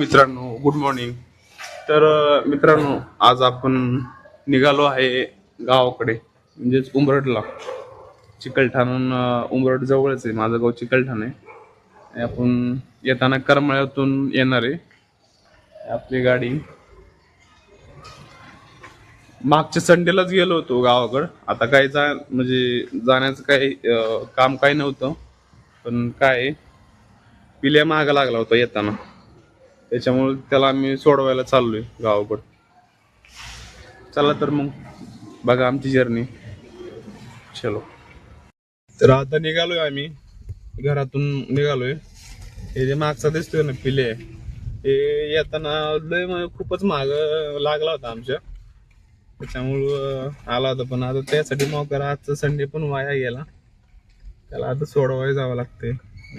मित्रांनो good morning तर मित्रांनो आज आपण निघालो आहे गावाकडे म्हणजेच उंबरटला चिकलठाणून उंबरट उंबरठ जवळच आहे माझं गाव चिकलठाण आहे. आपण येताना करमाळ्यातून येणार आहे. आपली गाडी. मागच्या संडेलाच गेलो होतो गावाकडं. आता काय जा म्हणजे जाण्याचं काही काम काही नव्हतं. पण काय आहे, पिल्या मागा लागला होता येताना. त्याच्यामुळे त्याला आम्ही सोडवायला चाललोय गावाकडं. चला तर मग बघा आमची जर्नी चलो. तर आता निघालोय आम्ही. घरातून निघालोय. हे जे मागचा दिसतोय ना पिले हे येताना लय खूपच माग लागला होता आमच्या. त्याच्यामुळं आला होता पण आता त्यासाठी मग आजचा संडे पण वाया गेला. त्याला आता सोडवायला जावं लागते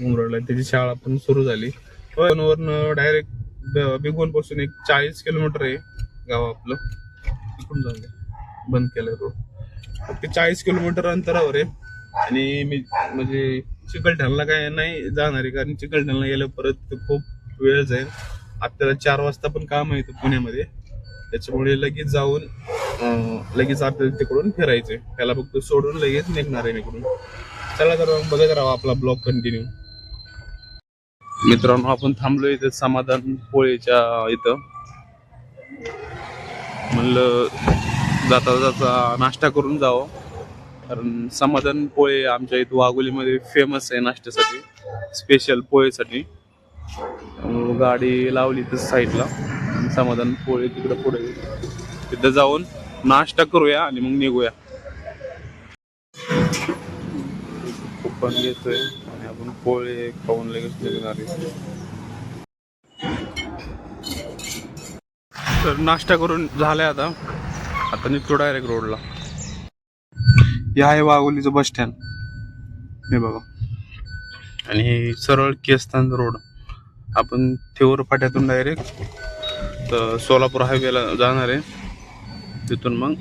उमरडला त्याची शाळा पण सुरू झाली. वरनं डायरेक्ट बिगोनपासून एक चाळीस किलोमीटर आहे गाव आपलं. इकडून जाऊन बंद केलं रोड ते चाळीस किलोमीटर अंतरावर आहे. आणि मी म्हणजे चिकलठाणला काय नाही जाणार आहे कारण चिकलठाणला गेलं परत खूप वेळ जाईल. आपल्याला चार वाजता पण काम आहे पुण्यामध्ये. त्याच्यामुळे लगेच जाऊन लगेच आपल्याला तिकडून फिरायचंय. त्याला फक्त सोडून लगेच निघणार आहे इकडून. चला तर बघत राहा आपला ब्लॉग कंटिन्यू मित्रांनो आपण थांबलोय इथं समाधान पोळीच्या इथं. म्हणलं जाता जाता नाश्ता करून जावं. कारण समाधान पोळे आमच्या इथं वाघोलीमध्ये फेमस आहे नाश्त्यासाठी स्पेशल पोळेसाठी. गाडी लावली तर साईडला समाधान पोळे तिकडं पुढे तिथं जाऊन नाश्ता करूया आणि मग निघूया. कुपन घेतोय. आपण पोळे खाऊन लगेच निघणार तर नाश्ता करून झालाय आता. आता निघतो डायरेक्ट रोडला हे आहे वाघोलीचं बस स्टँड हे बघा. आणि हे सरळ केस्तान रोड आपण थेवर फाट्यातून डायरेक्ट तर सोलापूर हायवेला जाणार आहे. तिथून मग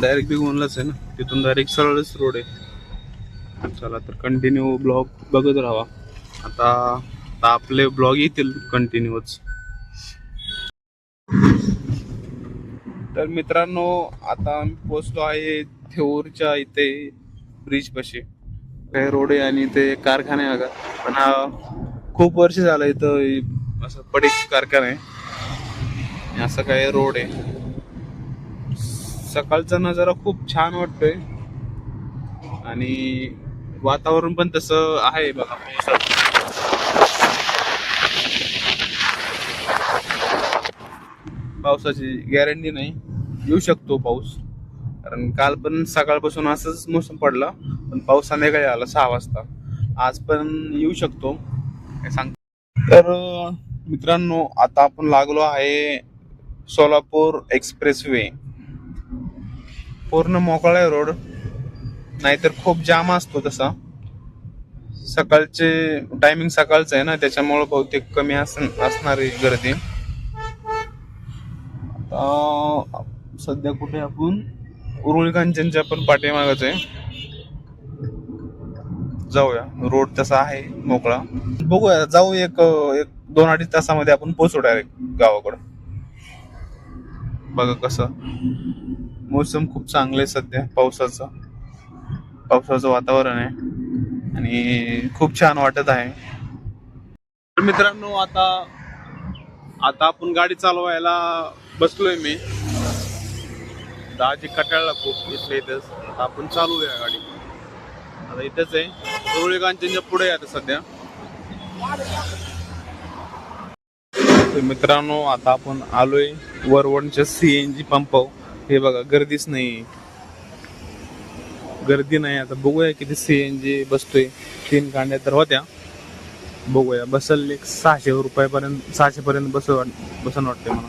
डायरेक्ट बिगवनलाच आहे ना. तिथून डायरेक्ट सरळच रोड आहे. चला तर कंटिन्यू ब्लॉग बघत राहा आता आता आपले ब्लॉग येतील कंटिन्यूच तर मित्रांनो आता आम्ही पोचलो आहे थेऊरच्या इथे ब्रिज पाशी. काही रोड आहे आणि ते कारखाने आहे बघा. पण हा खूप वर्ष झालं इथं असं पडीक कारखाना आहे. असं काही रोड आहे. सकाळचा नजारा खूप छान वाटतोय. आणि वातावरण पण तसं आहे बघा. पावसाचं पावसाची गॅरंटी नाही. येऊ शकतो पाऊस. कारण काल पण सकाळपासून असंच मोसम पडला पण पाऊस संध्याकाळी आला सहा वाजता. आज पण येऊ शकतो. काय सांग तर मित्रांनो आता आपण लागलो आहे सोलापूर एक्सप्रेस वे. पूर्ण मोकळा आहे रोड. नाहीतर खूप जाम असतो तसा. सकाळचे टायमिंग सकाळचं आहे ना त्याच्यामुळं बहुतेक कमी अस असणार आहे गर्दी. आता सध्या कुठे आपण? उरुळी कांचनच्या पण पाठीमागच आहे. जाऊया. रोड तसा आहे मोकळा. बघूया जाऊ एक एक दोन अडीच तासामध्ये आपण पोहोचू डायरेक्ट गावाकडं. बघा कसं. मोसम खूप चांगलं आहे सध्या पावसाचं. पावसाचं वातावरण आहे. आणि खूप छान वाटत आहे. तर मित्रांनो आता आता आपण गाडी चालवायला बसलोय मी. दहाची कटाळला खूप इथले इथेच. आता आपण चालूया गाडी. आता इथेच आहे. रोळी कांचनच्या पुढे आता सध्या. तर मित्रांनो आता आपण आलोय वरवणच्या जी पंप हे बघा गर्दीच नाही गर्दी नाही. आता बघूया किती सी एन जी बसतोय तीन कांड्या तर होत्या. बघूया. बसल एक सहाशे रुपयापर्यंत सहाशे पर्यंत बस बसन वाटते मला.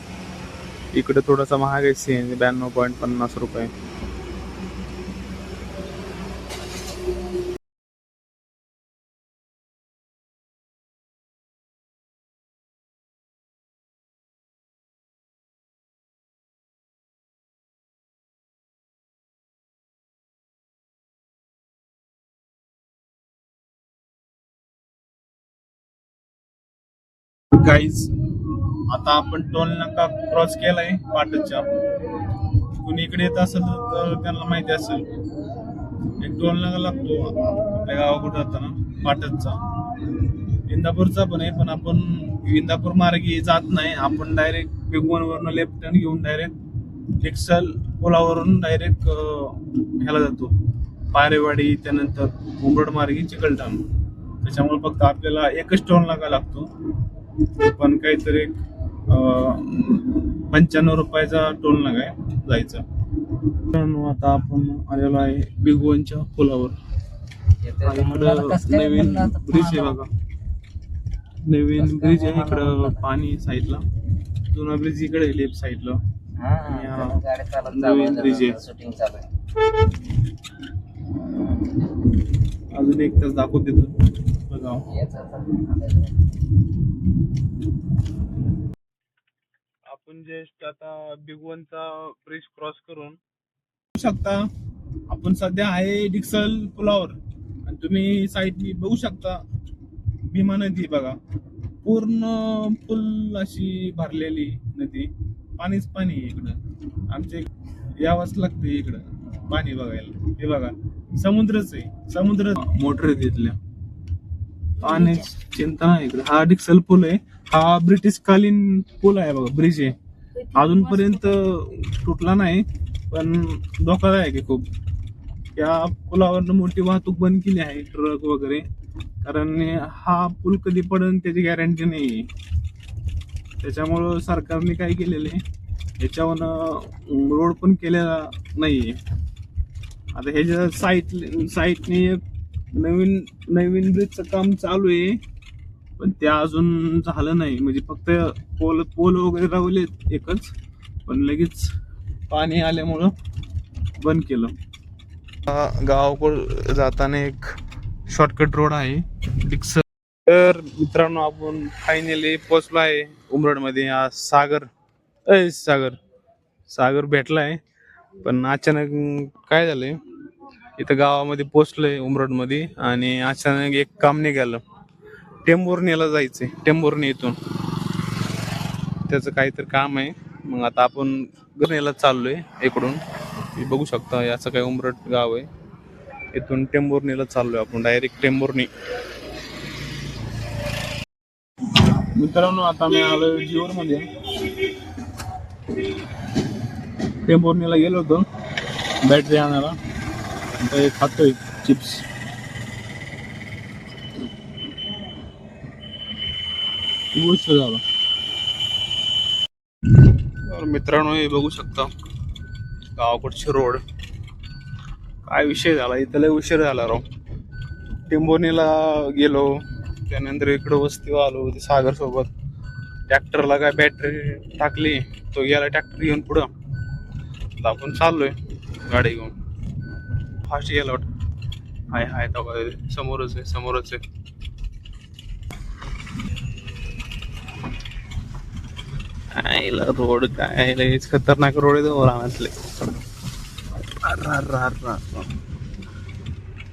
इकडे थोडासा महाग आहे सी एन जी ब्याण्णव पॉईंट पन्नास रुपये. गाईज आता आपण टोल नाका क्रॉस केलाय पाटच्या कुणी इकडे येत असेल तर त्यांना माहिती असेल. एक टोल नाका लागतो आपल्या गावाकडे जाताना पाटणचा. इंदापूरचा पण आहे पण आपण इंदापूर मार्गे जात नाही. आपण डायरेक्ट बिगवन वरनं लेफ्ट टर्न घेऊन डायरेक्ट एक्सल पुलावरून डायरेक्ट ह्याला जातो. पारेवाडी त्यानंतर उंबरड मार्गे चिकलठाण त्याच्यामुळे फक्त आपल्याला एकच टोल नाका लागतो. पण काहीतरी पंच्याण्णव रुपयाचा टोल आहे जायचा. आता आपण आलेलो आहे बिगवनच्या पुलावर नवीन ब्रिज आहे बघा. नवीन ब्रिज आहे इकडं पाणी साईडला. जुना ब्रिज इकडे लेफ्ट साईडला नवीन ब्रिज आहे. अजून एक तास दाखवत आपण जस्ट आता बिगवनचा ब्रिज क्रॉस करून बघू शकता. आपण सध्या आहे डिक्सल पुलावर. आणि तुम्ही साईडनी बघू शकता. भीमा नदी बघा. पूर्ण फुल अशी भरलेली नदी. पाणीच पाणी इकडं. आमचे यावंच लागते इकडं. पाणी बघायला. हे बघा. समुद्रच आहे. समुद्र मोटर तिथल्या. पाण्याची चिंता नाही इकडे. हा डिक्सल पूल आहे. हा ब्रिटिश कालीन पूल आहे बघा ब्रिज आहे. अजूनपर्यंत तुटला नाही पण धोकादायक आहे खूप. या पुलावरनं मोठी वाहतूक बंद केली आहे ट्रक वगैरे. कारण हा पूल कधी पडेल त्याची गॅरंटी नाही. आहे त्याच्यामुळं सरकारने काय केलेलं आहे याच्यावर रोड पण केलेला नाही आहे आता ह्याच्या साईट साईटने एक नवीन नवीन ब्रिजचं काम चालू आहे. पण ते अजून झालं नाही. म्हणजे फक्त पोल पोल वगैरे रावले एकच. पण लगेच पाणी आल्यामुळं बंद केलं. गावाकडं जाताना एक शॉर्टकट रोड आहे. डिक्स तर मित्रांनो आपण फायनली पोचलो आहे उमरडमध्ये. आज सागर. अय सागर. सागर भेटला आहे पण अचानक काय झालंय? इथं गावामध्ये पोचलोय उमरडमध्ये आणि अचानक एक काम निघालं. टेंबुर्णीला जायचंय टेंबुर्णी इथून. त्याचं काहीतरी काम आहे. मग आता आपण गणेला चाललोय इकडून. बघू शकता याचं काही उमरट गाव आहे. इथून टेंबुर्णीला चाललोय आपण डायरेक्ट टेंबुर्णी मित्रांनो आता मी आलोय जिओरमध्ये टेंबुर्णीला गेलो होतो बॅटरी आणायला. हे खातोय चिप्स. गोष्ट झाला. मित्रांनो हे बघू शकता. गावाकडचे रोड. काय विषय झाला? इथं लय उशीर झाला राव. टिंबोनीला गेलो. त्यानंतर इकडं वस्तीवर आलो ते सागर सोबत. ट्रॅक्टरला काय बॅटरी टाकली तो गेला ट्रॅक्टर घेऊन पुढं. आपण चाललोय गाडी घेऊन. फास्ट गेला वाटत. हाय हाय तेव्हा समोरच आहे समोरच आहे. आईला रोड काय हेच खतरनाक रोड आहे तो हो, रानातले.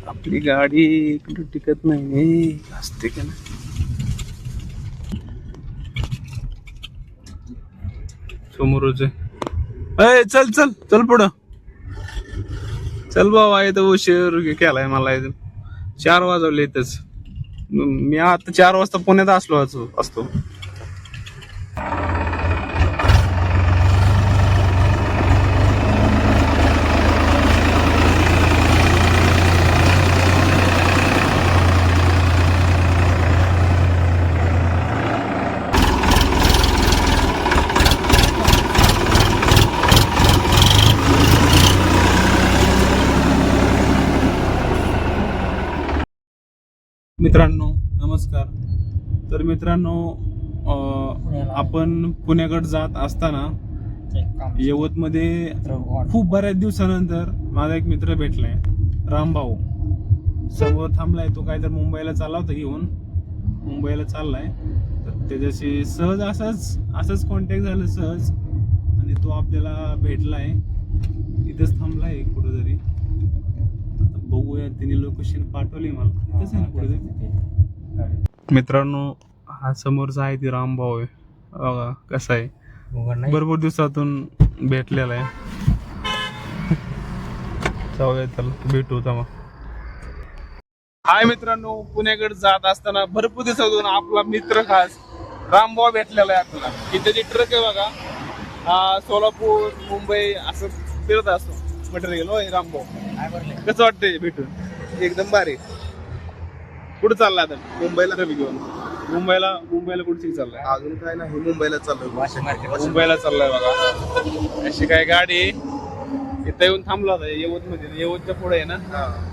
आपली गाडी इकडे टिकत नाही असते का नाही? समोरच आहे. अय चल चल चल पुढं. चल बाबा इथं उशीर केलाय मला. इथं चार वाजवले इथंच. मी आता चार वाजता पुण्यात असलो असो- असतो मित्रांनो नमस्कार. तर मित्रांनो आपण पुण्याकडे जात असताना यवतमध्ये खूप बऱ्याच दिवसानंतर माझा एक मित्र भेटलाय रामभाऊ. समोर थांबलाय तो काहीतरी मुंबईला चालला होता घेऊन. मुंबईला चाललाय. तर त्याच्याशी सहज असंच असंच कॉन्टॅक्ट झालं सहज. आणि तो आपल्याला भेटलाय. इथंच थांबलाय कुठंतरी. आता बघूया तिने लोकेशन पाठवली मला. इथंच आहे ना कुठेतरी? मित्रांनो हा समोरचा आहे ती रामभाऊ आहे. बघा कसा आहे. भरपूर दिवसातून भेटलेला आहे. जाऊया त्याला भेटू तेव्हा. हाय मित्रांनो पुण्याकडे जात असताना भरपूर दिवसातून आपला मित्र खास रामभाऊ भेटलेला आहे आपल्याला. की त्याची ट्रक आहे बघा हा सोलापूर मुंबई असं फिरत असतो. मटेरियल होय रामभाऊ कसं वाटतंय भेटून? एकदम भारी. कुठं चाललाय आता? मुंबईला ट्रक घेऊन. मुंबईला मुंबईला कुठची चाललाय? अजून काय नाही मुंबईला चाललोय मुंबईला चाललाय बघा. अशी काय गाडी आहे. इथं येऊन थांबला होता यवत मध्ये. यवतच्या पुढे आहे ना? हा.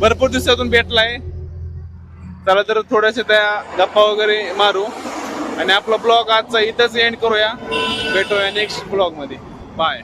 भरपूर दिवसातून भेटलाय. चला तर थोड्याशा त्या गप्पा वगैरे मारू. आणि आपला ब्लॉग आजचा इथंच एंड करूया. भेटूया नेक्स्ट ब्लॉगमध्ये. बाय